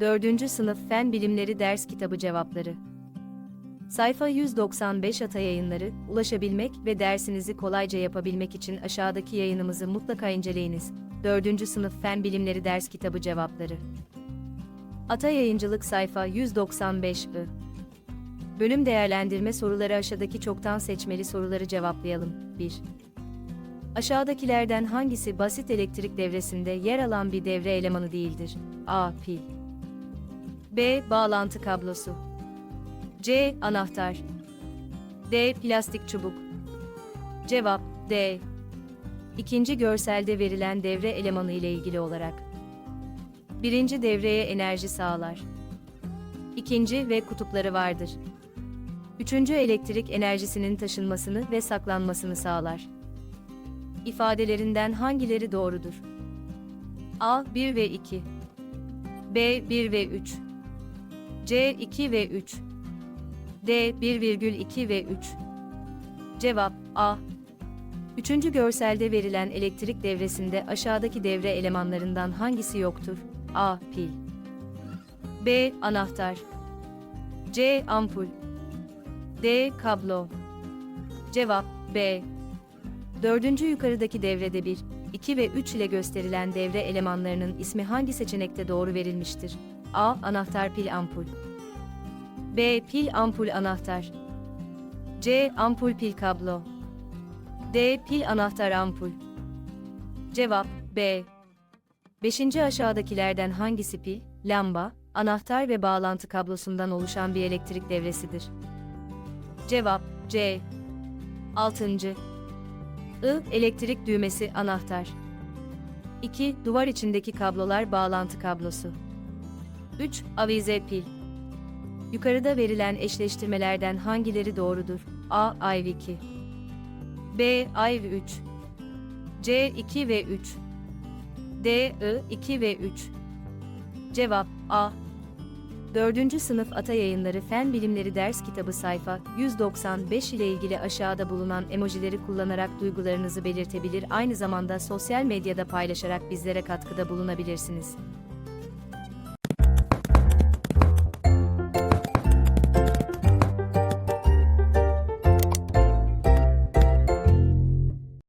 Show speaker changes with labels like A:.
A: 4. Sınıf Fen Bilimleri Ders Kitabı Cevapları Sayfa 195 Ata Yayınları, ulaşabilmek ve dersinizi kolayca yapabilmek için aşağıdaki yayınımızı mutlaka inceleyiniz. 4. Sınıf Fen Bilimleri Ders Kitabı Cevapları Ata Yayıncılık sayfa 195 I Bölüm değerlendirme soruları aşağıdaki çoktan seçmeli soruları cevaplayalım. 1. Aşağıdakilerden hangisi basit elektrik devresinde yer alan bir devre elemanı değildir? A. Pil B. Bağlantı kablosu C. Anahtar D. Plastik çubuk Cevap D. İkinci görselde verilen devre elemanı ile ilgili olarak. Birinci devreye enerji sağlar. İkinci ve kutupları vardır. Üçüncü elektrik enerjisinin taşınmasını ve saklanmasını sağlar. İfadelerinden hangileri doğrudur? A. 1 ve 2 B. 1 ve 3 C. 2 ve 3 D. 1,2 ve 3 Cevap A. Üçüncü görselde verilen elektrik devresinde aşağıdaki devre elemanlarından hangisi yoktur? A. Pil B. Anahtar C. Ampul D. Kablo Cevap B. Dördüncü yukarıdaki devrede 1, 2 ve 3 ile gösterilen devre elemanlarının ismi hangi seçenekte doğru verilmiştir? A. Anahtar pil ampul B. Pil ampul anahtar C. Ampul pil kablo D. Pil anahtar ampul Cevap B. Beşinci aşağıdakilerden hangisi pil, lamba, anahtar ve bağlantı kablosundan oluşan bir elektrik devresidir? Cevap C. Altıncı. I. Elektrik düğmesi anahtar. 2. Duvar içindeki kablolar bağlantı kablosu. 3. Avize pil. Yukarıda verilen eşleştirmelerden hangileri doğrudur? A. IV 2 B. IV 3 C. 2 ve 3 D. I. 2 ve 3 Cevap A. 4. Sınıf Ata Yayınları Fen Bilimleri Ders Kitabı sayfa 195 ile ilgili aşağıda bulunan emojileri kullanarak duygularınızı belirtebilir aynı zamanda sosyal medyada paylaşarak bizlere katkıda bulunabilirsiniz.